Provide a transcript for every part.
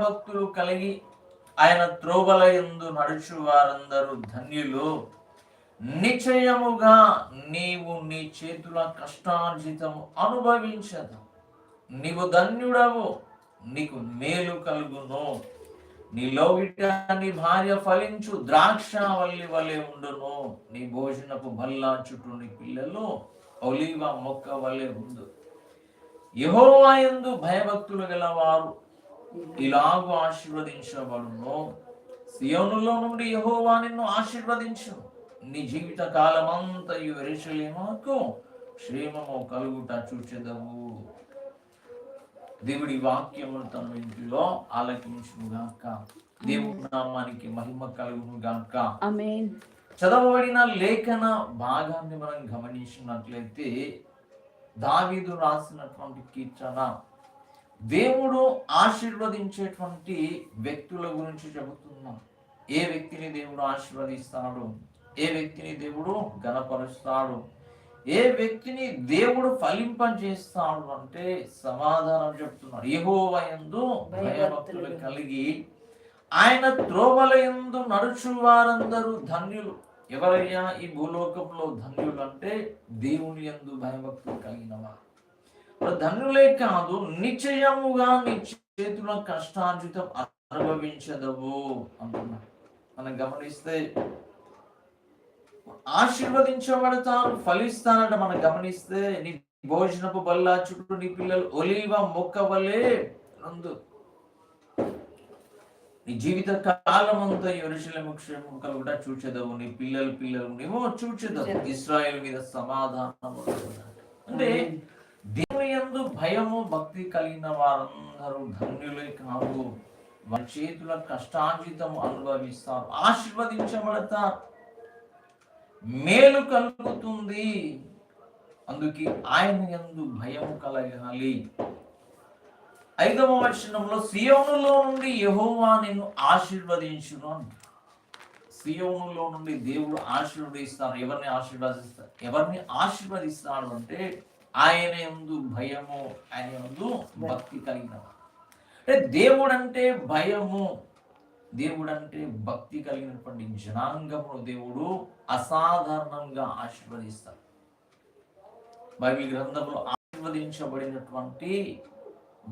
భయభక్తులు కలిగి ఆయన త్రోవల యందు నడుచు వారందరూ ధన్యులు. నిశ్చయముగా నీవు నీ చేతుల కష్టార్జితము అనుభవించదు. నీవు ధన్యుడవు నీకు మేలు కలుగును. నీ లోగిట నీ భార్య ఫలించు ద్రాక్ష వల్లి వలె ఉండును. నీ భోజనపు బల్లా చుట్టూ నీ పిల్లలు ఒలీవ మొక్క వలె ఉండు. యహోవాయందు భయభక్తులు గలవారు ఇలాగూ ఆశీర్వదించబడును. సియోనులో నుండి యెహోవా నిన్ను ఆశీర్వదించు. నీ జీవిత కాలమంతయు ఎరుషలేమునకు క్షేమము కలుగుట చూచెదవు. దేవుడి వాక్యమును తన ఇంటిలో ఆలకించును గాక దేవుడి నామానికి మహిమ కలుగును గాక చదవబడిన లేఖన భాగాన్ని మనం గమనించినట్లయితే దావీదు రాసినటువంటి కీర్తన దేవుడు ఆశీర్వదించేటువంటి వ్యక్తుల గురించి చెబుతున్నాం. ఏ వ్యక్తిని దేవుడు ఆశీర్వదిస్తాడు? ఏ వ్యక్తిని దేవుడు గణపరుస్తాడు ఏ వ్యక్తిని దేవుడు ఫలింపజేస్తాడు అంటే సమాధానం చెప్తున్నాడు. యెహోవా యందు భయభక్తులు కలిగి ఆయన త్రోవల యందు నడుచు వారందరూ ధన్యులు. ఎవరయ్యా ఈ భూలోకంలో ధన్యులు అంటే దేవుని యందు భయభక్తులు కలిగిన వారు మరి ధన్యులే కాదు నిశ్చయముగా నీ చేతుల కష్టార్జితం అనుభవించదవు అంటున్నాడు మనం గమనిస్తే ఆశీర్వదించబడతారు ఫలిస్తానంట మనం గమనిస్తే. నీ భోజనపు బల్లా చుట్టూ నీ పిల్లలు ఒలీవ మొక్క వలె నందు. నీ జీవిత కాలమంతా ఎరుశలేము క్షేమం కలుగుట చూచెదవు నీ పిల్లలు పిల్లలు నీవో చూచెదవు. ఇస్రాయేల్ మీద సమాధానం అంటే యందు భయము భక్తి కలిగిన వారందరూ ధన్యులే కాదు. వారి చేతుల కష్టార్జితం అనుభవిస్తారు. ఆశీర్వదించబడతారు. మేలు కలుగుతుంది. అందుకే ఆయన ఎందు భయము కలగాలి. ఐదవ వచనంలో సియోనులో నుండి యహోవా నిన్ను ఆశీర్వదించును అంటాడు. సియోనులో నుండి దేవుడు ఆశీర్వదిస్తారు. ఎవరిని ఆశీర్వదిస్తారు? ఎవరిని ఆశీర్వదిస్తాడు అంటే ఆయన యందు భయము ఆయన యందు భక్తి కలిగిన. అంటే దేవుడు అంటే భయము దేవుడు అంటే భక్తి కలిగినటువంటి జనాంగమును దేవుడు అసాధారణంగా ఆశీర్వదిస్తాడు బైబిల్ గ్రంథంలో ఆశీర్వదించబడినటువంటి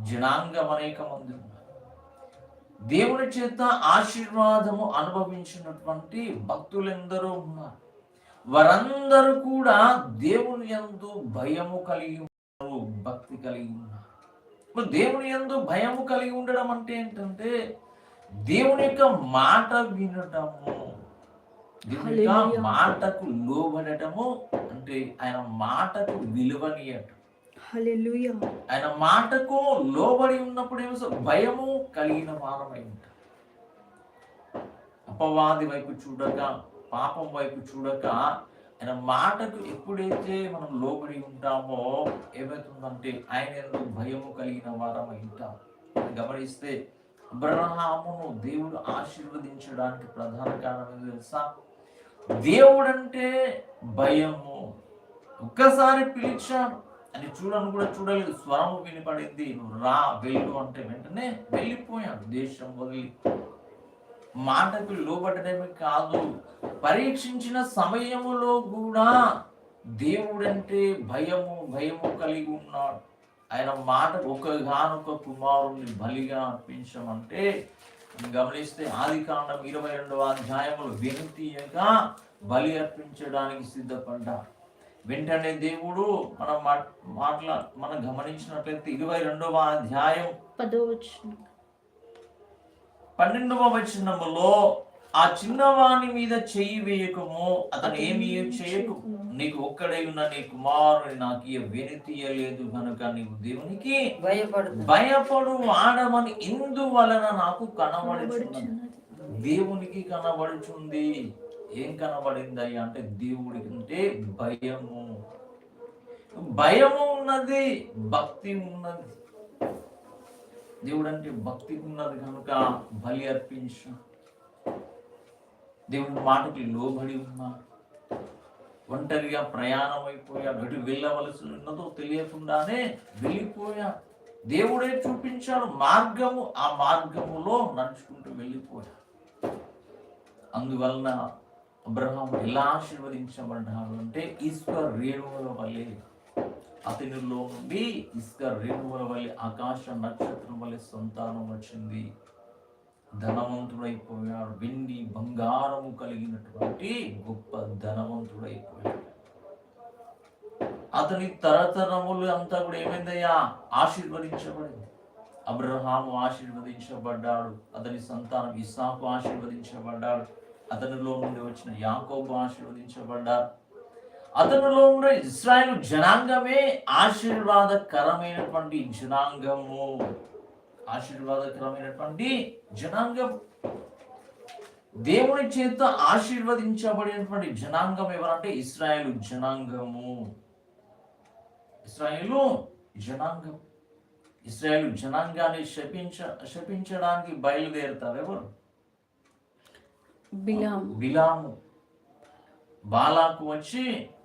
జనాంగం అనేక మంది ఉన్నారు. దేవుని చేత ఆశీర్వాదము అనుభవించినటువంటి భక్తులెందరో ఉన్నారు. వారందరూ కూడా దేవుని యందు భయము కలిగి ఉన్నారు భక్తి కలిగి ఉన్నారు. దేవుని యందు భయము కలిగి ఉండడం అంటే ఏంటంటే దేవుని యొక్క మాట వినటము దేవుని యొక్క. మాటకు లోబడటము అంటే ఆయన మాటకు విలువనియటం. ఆయన మాటకు లోబడి ఉన్నప్పుడు ఏమో భయము కలిగిన వారమై ఉంటాం అపవాది వైపు చూడక పాపం వైపు చూడక ఆయన మాటకు ఎప్పుడైతే మనం లోబడి ఉంటామో ఏమవుతుందంటే ఆయన ఎందుకు భయము కలిగిన వారమై ఉంటాం. గమనిస్తే అబ్రహామును దేవుడు ఆశీర్వదించడానికి ప్రధాన కారణం తెలుసా? దేవుడంటే భయము. ఒక్కసారి పిలిచాడు అని చూడను కూడా చూడలేదు. స్వరము వినపడింది. రా వెళ్ళు అంటే వెంటనే వెళ్ళిపోయాడు దేశం వదిలి మాటకు లోబడమే కాదు. పరీక్షించిన సమయములో కూడా దేవుడంటే భయము భయము కలిగి ఉన్నాడు. ఆయన మాట ఒకగానొక కుమారుణ్ణి బలిగా అర్పించమంటే గమనిస్తే ఆది కాండం ఇరవై రెండవ అధ్యాయములు వెనుతీయగా బలి అర్పించడానికి సిద్ధపడ్డారు వెంటనే దేవుడు మనం మాట్- మాట్లా మనం గమనించినట్లయితే ఇరవై రెండవ అధ్యాయం పదో వచ్చిన పన్నెండవ వచనములో ఆ చిన్నవాని మీద చెయ్యి వేయకము అతను ఏమీ చేయకు. నీకు ఒక్కడై ఉన్న నీ కుమారుని నాకు ఇయ్య వెనుతీయలేదు కనుక నీవు దేవునికి భయపడుతుంది భయపడు వాడమని ఇందువలన నాకు కనబడుచున్నది. దేవునికి కనబడుచుంది. ఏం కనబడింది అంటే దేవుడికి అంటే భయము. భయము ఉన్నది భక్తి ఉన్నది. దేవుడు అంటే భక్తి ఉన్నది కనుక బలి అర్పించు. దేవుడి మాటకి లోబడి ఉన్నా ఒంటరిగా ప్రయాణం అయిపోయా ఎటు వెళ్ళవలసి ఉన్నదో తెలియకుండానే వెళ్ళిపోయా. దేవుడే చూపించాడు మార్గము ఆ మార్గములో నడుచుకుంటూ వెళ్ళిపోయా. అందువలన అబ్రహాం ఎలా ఆశీర్వదించబడ్డాడు అంటే ఈశ్వర్ రేణువుల వల్లే అతనిలో నుండి ఇసుక రేణువుల వలె ఆకాశ నక్షత్రం వల్ల సంతానం వచ్చింది. ధనవంతుడైపోయాడు. వెండి బంగారము కలిగినటువంటి గొప్ప ధనవంతుడైపోయాడు. అతని తరతరములు అంతా కూడా ఏమైందయ్యా? ఆశీర్వదించబడింది. అబ్రహాము ఆశీర్వదించబడ్డాడు. అతని సంతానం ఇసాకు ఆశీర్వదించబడ్డాడు. అతనిలో నుండి వచ్చిన యాకోబు ఆశీర్వదించబడ్డారు అతనిలో ఉండే ఇస్రాయేల్ జనాంగమే ఆశీర్వాదకరమైనటువంటి జనాంగము. ఆశీర్వాదకరమైనటువంటి జనాంగం. దేవుని చేత ఆశీర్వదించబడినటువంటి జనాంగం ఎవరంటే ఇస్రాయేల్ జనాంగము. ఇస్రాయేలు జనాంగం. ఇస్రాయేల్ జనాంగాన్ని శపించ శపించడానికి బయలుదేరుతారు ఎవరు? బిలాం బిలాము. బాలాకు వచ్చి ఆ, బాలాకు బాలాకు వచ్చి బాలాకు- బిలామును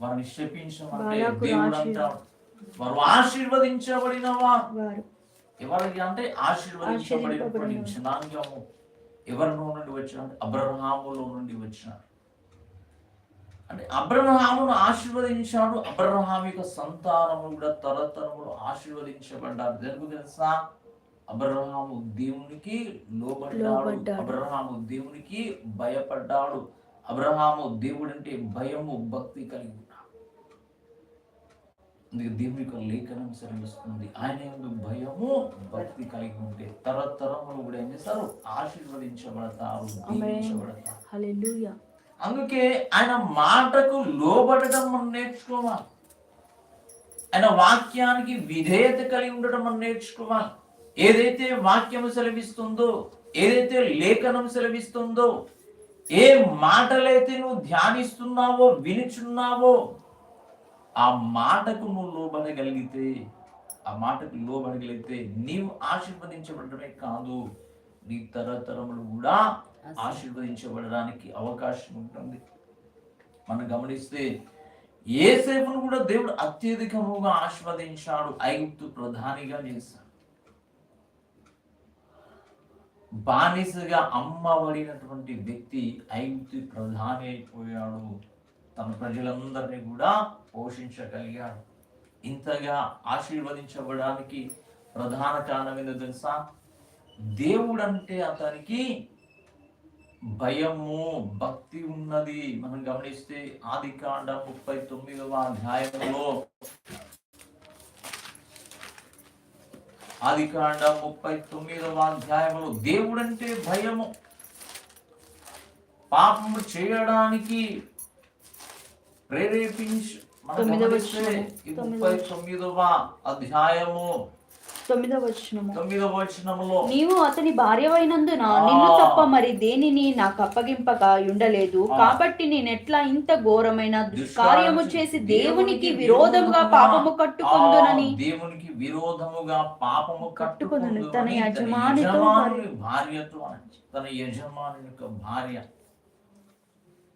వారిని శపించమంటే దేవుడు అంటాడు వారు ఎవరికి అంటే ఆశీర్వదించబడినటువంటి ఆశీర్వదించబడిన జనాంగము ఎవరిలో నుండి వచ్చిన అబ్రహాములో నుండి వచ్చినారు అంటే అబ్రహామును ఆశీర్వదించాడు. అబ్రహాం యొక్క సంతానము కూడా తరతరములు ఆశీర్వదించబడ్డారు. తెలుగు తెలుసా? అబ్రహాము దేవునికి లోబడ్డాడు. అబ్రహాము దేవునికి భయపడ్డాడు. అబ్రహాము దేవుడంటే భయము భక్తి కలిగి ఉన్నాడు. అందుకే దేవుని యొక్క లేఖనం సెలవిస్తుంది. ఆయన భయము భక్తి కలిగి ఉంటే తరతరములు కూడా ఏం చేస్తారు? ఆశీర్వదించబడతారు దీవించబడతారు. అందుకే ఆయన మాటకు లోబడడం మనం నేర్చుకోవాలి. ఆయన వాక్యానికి విధేయత కలిగి ఉండడం మనం నేర్చుకోవాలి. ఏదైతే వాక్యం సెలవిస్తుందో ఏదైతే లేఖనం సెలవిస్తుందో ఏ మాటలైతే నువ్వు ధ్యానిస్తున్నావో వినుచున్నావో ఆ మాటకు నువ్వు లోబడగలిగితే ఆ మాటకు లోబడగలిగితే నీవు ఆశీర్వదించబడమే కాదు. నీ తరతరములు కూడా ఆశీర్వదించబడడానికి అవకాశం ఉంటుంది. మనం గమనిస్తే ఏసేపును కూడా దేవుడు అత్యధికముగా ఆశీర్వదించాడు ఐగుప్తు ప్రధానిగా చేశాడు. బానిసగా అమ్మబడినటువంటి వ్యక్తి ఐగుప్తు ప్రధాని అయిపోయాడు తన ప్రజలందరినీ కూడా పోషించగలిగాడు. ఇంతగా ఆశీర్వదించబడడానికి ప్రధాన కారణం ఏంటో తెలుసా? దేవుడంటే అతనికి భయము భక్తి ఉన్నది. మనం గమనిస్తే ఆది కాండ ముప్పై తొమ్మిదవ అధ్యాయంలో ఆది కాండ ముప్పై తొమ్మిదవ అధ్యాయంలో దేవుడంటే భయము. పాపము చేయడానికి ప్రేరేపించి ముప్పై తొమ్మిదవ అధ్యాయము తొమ్మిదవ వచనము తొమ్మిదవ వచనములో నీవు అతని భార్యవైనందున నిన్ను ఆ. తప్ప మరి దేనిని నాకు అప్పగింపగా ఉండలేదు. కాబట్టి నేనెట్లా ఇంత ఘోరమైన దుష్కార్యము చేసి దేవునికి విరోధముగా పాపము కట్టుకొందునని దేవునికి విరోధముగా పాపము. కట్టుకొనును తన యజమానితో యజమానుని భార్యతో తన యజమాని యొక్క భార్య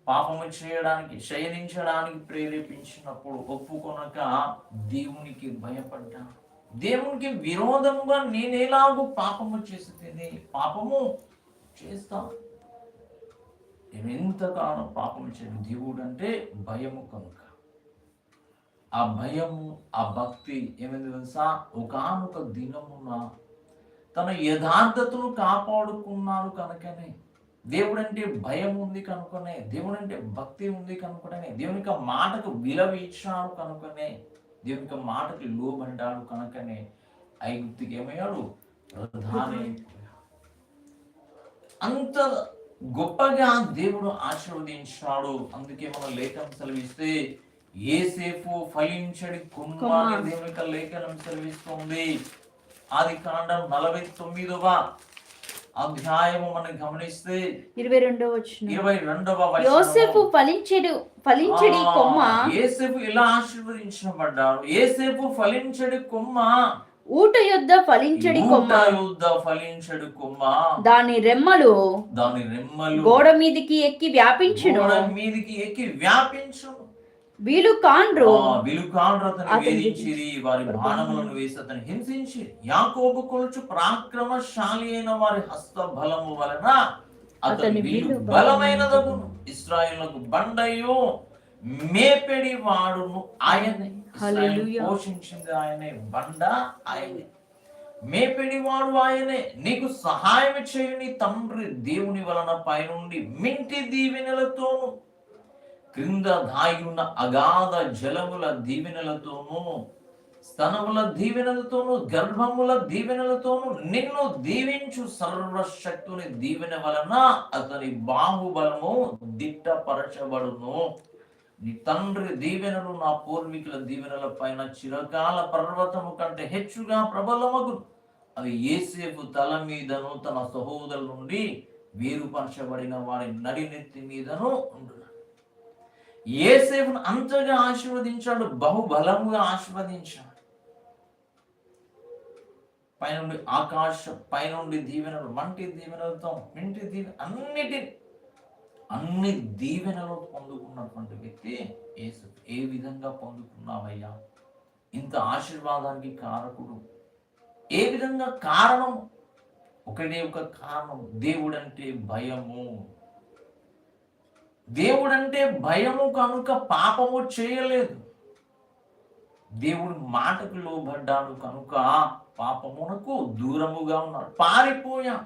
పాపము చేయడానికి శయనించడానికి ప్రేరేపించినప్పుడు ఒప్పుకొనక దేవునికి భయపడ్డా దేవునికి విరోధముగా నేనేలాగూ పాపము చేసి పాపము చేస్తాను నేను ఎంతగానో పాపం చేయను. దేవుడు అంటే భయము కనుక. ఆ భయము ఆ భక్తి ఏమైంది తెలుసా? ఒకనొక దినమున తన యథార్థతను కాపాడుకున్నాడు కనుకనే. దేవుడు అంటే భయం ఉంది కనుకనే. దేవుడు అంటే భక్తి ఉంది కనుకనే. దేవునికి ఆ మాటకు విలువ ఇచ్చాడు కనుకనే. దేవుని యొక్క మాటకి లోబడ్డాడు కనుకనే ఐగుప్తికి ఏమయ్యాడు? ప్రధాని అంత గొప్పగా దేవుడు ఆశీర్వదించాడు అందుకే మనం లేఖనం సెలవిస్తే ఏసేపు ఫలించడి కొమ్మ. దేవుని యొక్క లేఖనం సెలవిస్తుంది. ఆది కాండం నలభై తొమ్మిదవ అధ్యాయము మనం గమనిస్తే ఇరవై రెండవ వచనం. ఇరవై రెండవ యోసేపు ఫలించెడు ఫలించడి కొమ్మ. ఏసేపు ఎలా ఆశీర్వదించబడ్డాడు. ఏసేపు ఫలించడి కొమ్మ. ఊట యొద్ద ఫలించడి కొమ్మ. యుద్ధ ఫలించడి కొమ్మ. దాని రెమ్మలు దాని రెమ్మలు. గోడ మీదికి ఎక్కి వ్యాపించును. గోడ మీదికి ఎక్కి వ్యాపించు వీళ్ళు కాండ్రు విలుకాండ్రు అతని అతన్ని వేధించిరి వారి బాణములను వేసి అతని హింసించి యాకోబు కొలుచు పరాక్రమశాలి అయిన వారి హస్త బలము వలన అతని అతని బలమైనదగును. ఇస్రాయేలులకు బండయు మేపెడి వాడును ఆయనే. పోషించింది ఆయనే. బండ ఆయనే. మేపెడి వాడు ఆయనే. నీకు సహాయం చేయని తండ్రి దేవుని వలన పైనుండి మింటి దీవెనలతోను క్రింద దాగి ఉన్న అగాధ జలముల దీవెనలతోనూ స్తనముల దీవెనలతోనూ గర్భముల దీవెనలతోనూ నిన్ను దీవించు సర్వశక్తుని దీవెన వలన అతని బాహుబలము దిట్టపరచబడును. నీ తండ్రి దీవెనలు నా పూర్వీకుల దీవెనల పైన చిరకాల పర్వతము కంటే హెచ్చుగా ప్రబలమగు అవి ఏసేపు తల మీదను తన సహోదరుల నుండి వేరుపరచబడిన వారి నడినెత్తి మీదను ఉండును. ఏసేపును అంతగా ఆశీర్వదించాడు బహుబలముగా ఆశీర్వదించాడు. పైనుండి ఆకాశం పైనుండి దీవెనలు మంటి దీవెనలతో మింటి దీవె అన్నిటి అన్ని దీవెనలు పొందుకున్నటువంటి వ్యక్తి యేసు. ఏ విధంగా పొందుకున్నావయ్యా? ఇంత ఆశీర్వాదానికి కారకుడు. ఏ విధంగా కారణం? ఒకటే ఒక కారణం దేవుడంటే భయము. దేవుడంటే భయము కనుక పాపము చేయలేదు. దేవుడు మాటకు లోబడ్డాడు కనుక పాపమునకు దూరముగా ఉన్నాడు. పారిపోయా.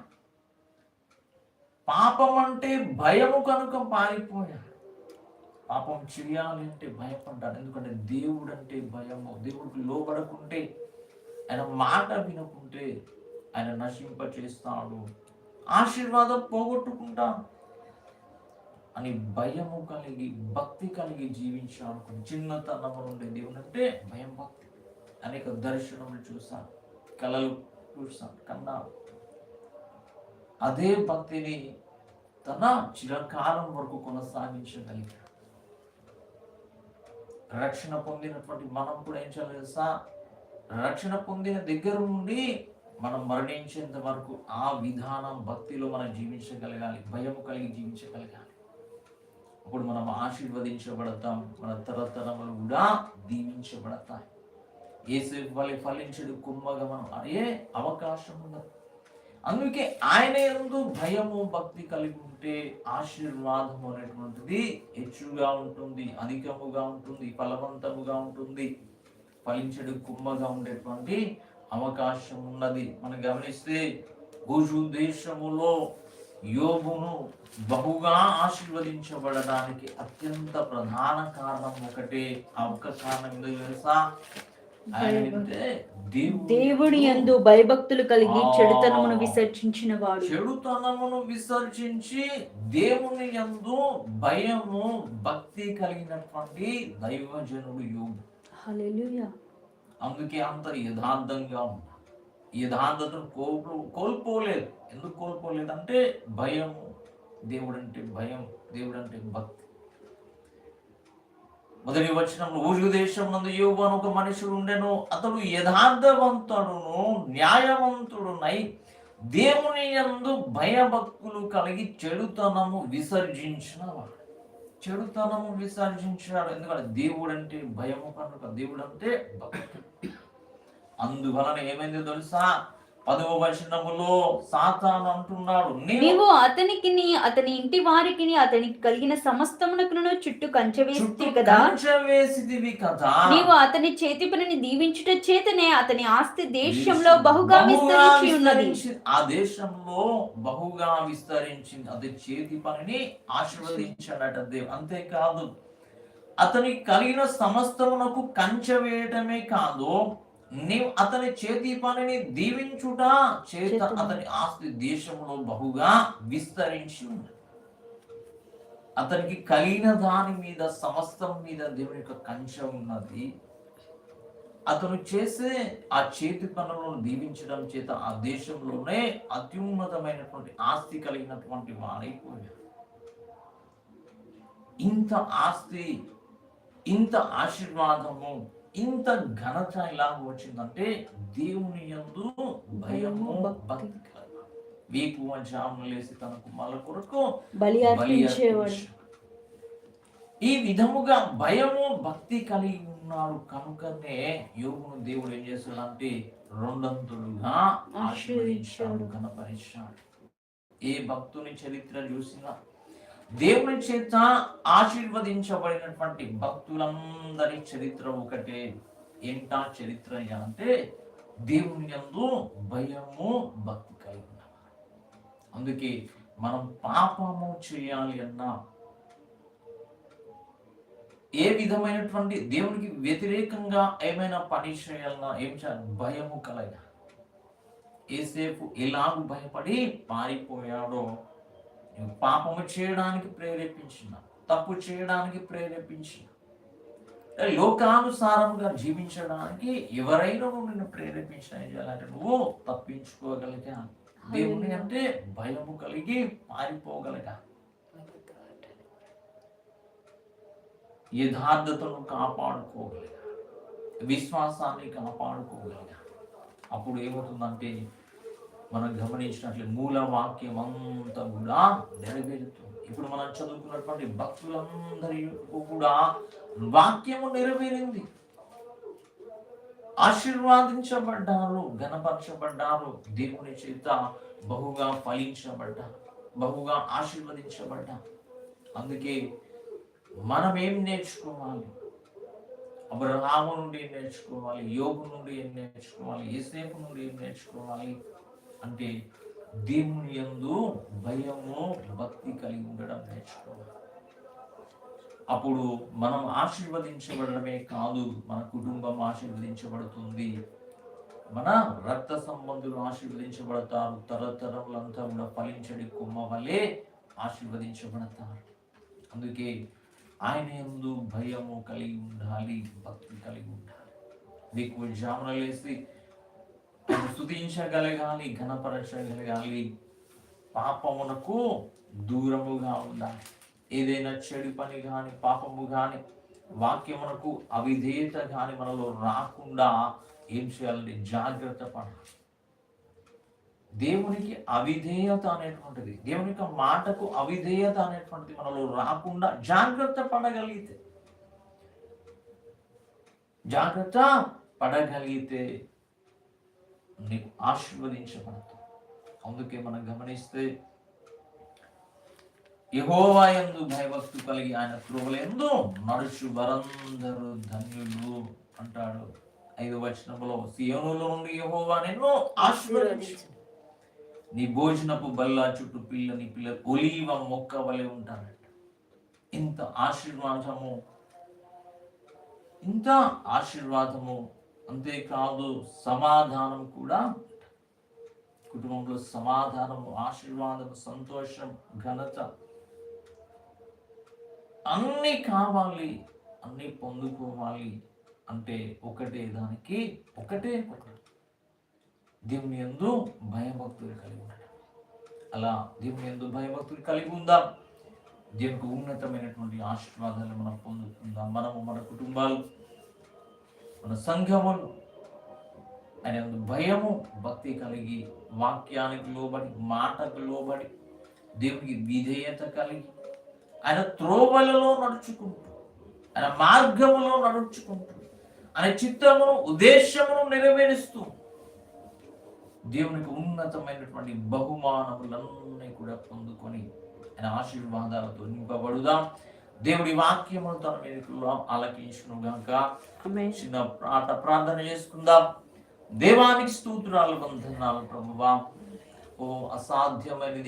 పాపం అంటే భయము కనుక పారిపోయా. పాపం చేయాలి అంటే భయపడ్డాడు. ఎందుకంటే దేవుడు అంటే భయము. దేవుడికి లోబడకుంటే ఆయన మాట వినకుంటే ఆయన నశింప చేస్తాడు ఆశీర్వాదం పోగొట్టుకుంటాను అని భయము కలిగి భక్తి కలిగి జీవించాను కొన్ని చిన్నతనము నుండి దేవుడు అంటే భయం భక్తి. అనేక దర్శనములు చూశాను కళలు చూశాను కన్నా అదే భక్తిని తన చిరకాలం వరకు కొనసాగించగలిగాడు. రక్షణ పొందినటువంటి మనం కూడా ఏం చేయాలి రక్షణ పొందిన దగ్గర నుండి మనం మరణించేంత వరకు ఆ విధానం భక్తిలో మనం జీవించగలగాలి భయం కలిగి జీవించగలగాలి. అప్పుడు మనం ఆశీర్వదించబడతాం. మన తరతరములు కూడా దీవించబడతాయి. ఏసేపు వలె ఫలించడు కుమ్మగా మనం ఏ అవకాశం ఉన్నది. అందుకే ఆయన ఎందు భయము భక్తి కలిగి ఉంటే ఆశీర్వాదం అనేటువంటిది హెచ్చుగా ఉంటుంది అధికముగా ఉంటుంది ఫలవంతముగా ఉంటుంది. ఫలించడు కుమ్మగా ఉండేటువంటి అవకాశం ఉన్నది. మనం గమనిస్తే భూజు దేశములో యోగును బహుగా ఆశీర్వదించబడడానికి అత్యంత ప్రధాన కారణం ఒకటే. ఆ ఒక్క కారణం తెలుసా? దేవుడు యందు భయభక్తులు కలిగి. చెడుతనమును విసర్జించిన వాడు చెడుతనమును విసర్జించి దేవుని యందు భయము భక్తి కలిగినటువంటి దైవజనుడు యోగు అందుకే అంత యథార్థంగా ఉన్నాడు యథార్థతను కోల్పో కోల్పోలేదు. ఎందుకు కోల్పోలేదు అంటే భయము దేవుడంటే భయం దేవుడంటే భక్తి. మొదటి వచనంలో ఊరు దేశం నందు యోగు ఒక మనుషుడు ఉండెను. అతడు యథార్థవంతుడును న్యాయవంతుడునై దేవుని యందు భయభక్తులు కలిగి చెడుతనము విసర్జించిన వాడు చెడుతనము విసర్జించాడు ఎందుకంటే దేవుడు అంటే భయము కనుక దేవుడు అంటే భక్తి. అందువలన ఏమైందో తెలుసా? పదవ వచనములో సాతాను అంటున్నాడు నీవు అతనికి అతని ఇంటి వారికి అతనికి కలిగిన సమస్తమునకును చుట్టూ కంచె వేస్తే చుట్టూ కదా. కంచె వేసిదివి కదా. నీవు అతని చేతి పనిని దీవించుట చేతనే అతని ఆస్తి దేశంలో బహుగా విస్తరించి ఉన్నది. ఆ దేశంలో బహుగా విస్తరించింది అది చేతి పనిని ఆశీర్వదించాడట దేవుడు అంతేకాదు అతని కలిగిన సమస్తమునకు కంచె వేయటమే కాదు నీవు అతని చేతి పనిని దీవించుట చేత. అతని ఆస్తి దేశంలో బహుగా విస్తరించి ఉంది అతనికి కలిగిన దాని మీద సమస్తం మీద దేవుని యొక్క కంచె ఉన్నది. అతను చేసే ఆ చేతి పనులను దీవించడం చేత ఆ దేశంలోనే అత్యున్నతమైనటువంటి ఆస్తి కలిగినటువంటి వాడైపోయాడు ఇంత ఆస్తి ఇంత ఆశీర్వాదము ఇంత ఘనత ఎలా వచ్చిందంటే దేవుని యందు భయము భక్తి. వీపు తన కుమారుల కొరకు బలి. ఈ విధముగా భయము భక్తి కలిగి ఉన్నాడు కనుకనే యోగును దేవుడు ఏం చేస్తాడంటే రెండంతులుగా ఆశీర్వదించాడు కనపరిచాడు ఏ భక్తుని చరిత్ర చూసినా దేవుని చేత ఆశీర్వదించబడినటువంటి భక్తులందరి చరిత్ర ఒకటే. ఏంటా చరిత్ర అంటే దేవుని యందు భయము భక్తి కలిగి అందుకే మనం పాపము చేయాలి అన్నా ఏ విధమైనటువంటి దేవునికి వ్యతిరేకంగా ఏమైనా పని చేయాలన్నా ఏం చేయాలి? భయము కలగాలి. ఏసేపు ఎలాగూ భయపడి పారిపోయాడో పాపము చేయడానికి ప్రేరేపించిన తప్పు చేయడానికి ప్రేరేపించిన. లోకానుసారంగా జీవించడానికి ఎవరైనా నువ్వు నిన్ను ప్రేరేపించిన చేయాలంటే నువ్వు తప్పించుకోగలిగా. దేవుని అంటే భయము కలిగి పారిపోగలగా యథార్థతను కాపాడుకోగలిగా. విశ్వాసాన్ని కాపాడుకోగలిగా. అప్పుడు ఏమవుతుందంటే మనం గమనించినట్లు మూల వాక్యం అంతా కూడా నెరవేరుతుంది. ఇప్పుడు మనం చదువుకున్నటువంటి భక్తులందరి కూడా వాక్యము నెరవేరింది. ఆశీర్వాదించబడ్డారు గణపరచబడ్డారు దేవుని చేత బహుగా ఫలించబడ్డారు బహుగా ఆశీర్వదించబడ్డారు. అందుకే మనం ఏం నేర్చుకోవాలి? అబ్రహాము నుండి ఏం నేర్చుకోవాలి? యోగు నుండి ఏం నేర్చుకోవాలి? ఏసేపు నుండి ఏం నేర్చుకోవాలి? అంటే దేవుని యందు భయము భక్తి కలిగి ఉండడం నేర్చుకోవాలి. అప్పుడు మనం ఆశీర్వదించబడమే కాదు మన కుటుంబం ఆశీర్వదించబడుతుంది. మన రక్త సంబంధులు ఆశీర్వదించబడతారు తరతరములంతా కూడా ఫలించడి కొమ్మ వలె ఆశీర్వదించబడతారు. అందుకే ఆయన ఎందు భయము కలిగి ఉండాలి భక్తి కలిగి ఉండాలి. మీకు జామున లేసి స్థుతించగలగాలి ఘనపరచగలగాలి పాపమునకు దూరముగా ఉండాలి. ఏదైనా చెడు పని కానీ పాపము కానీ వాక్యమునకు అవిధేయత కానీ మనలో రాకుండా ఏం చేయాలంటే జాగ్రత్త పడాలి. దేవునికి అవిధేయత అనేటువంటిది దేవుని యొక్క మాటకు అవిధేయత అనేటువంటిది మనలో రాకుండా జాగ్రత్త పడగలిగితే జాగ్రత్త పడగలిగితే నీకు ఆశీర్వదించబడతావు. అందుకే మనం గమనిస్తే యహోవా ఎందు భయభక్తు కలిగి ఆయన త్రువలందు నడుచు వరందరు ధన్యులు అంటాడు. ఐదు వచనంలో సియోనులో నుండి యహోవా నిన్ను ఆశీర్వదించు. నీ భోజనపు బల్ల చుట్టూ పిల్లని పిల్ల ఒలీవ మొక్క వలె ఉంటారట. ఇంత ఆశీర్వాదము ఇంత ఆశీర్వాదము అంతేకాదు సమాధానం కూడా కుటుంబంలో సమాధానం ఆశీర్వాదం సంతోషం ఘనత అన్నీ కావాలి అన్నీ పొందుకోవాలి అంటే ఒకటే దానికి ఒకటే ఒకటి. దేవుని ఎందు భయభక్తులు కలిగి ఉండడం. అలా దేవుని ఎందు భయభక్తులు కలిగి ఉందాం. దేవునికి ఉన్నతమైనటువంటి ఆశీర్వాదాలు మనం పొందుకుందాం. మనము మన కుటుంబాలు మన సంఘములు ఆయన భయము భక్తి కలిగి వాక్యానికి లోబడి మాటకు లోబడి దేవునికి విధేయత కలిగి ఆయన త్రోవలలో నడుచుకుంటూ ఆయన మార్గములో నడుచుకుంటూ ఆయన చిత్తమును ఉద్దేశమును నెరవేరుస్తూ దేవునికి ఉన్నతమైనటువంటి బహుమానములన్నీ కూడా పొందుకొని ఆయన ఆశీర్వాదాలతో నింపబడుదాం. దేవుడి వాక్యమును తన మీదకు ఆలకించును గాక. ఆమేన్. చిన్న ప్రాట ప్రార్థన చేసుకుందాం. దేవానికి స్తోత్రాలు వందనాలు ప్రభువా. ఓ అసాధ్యమైనది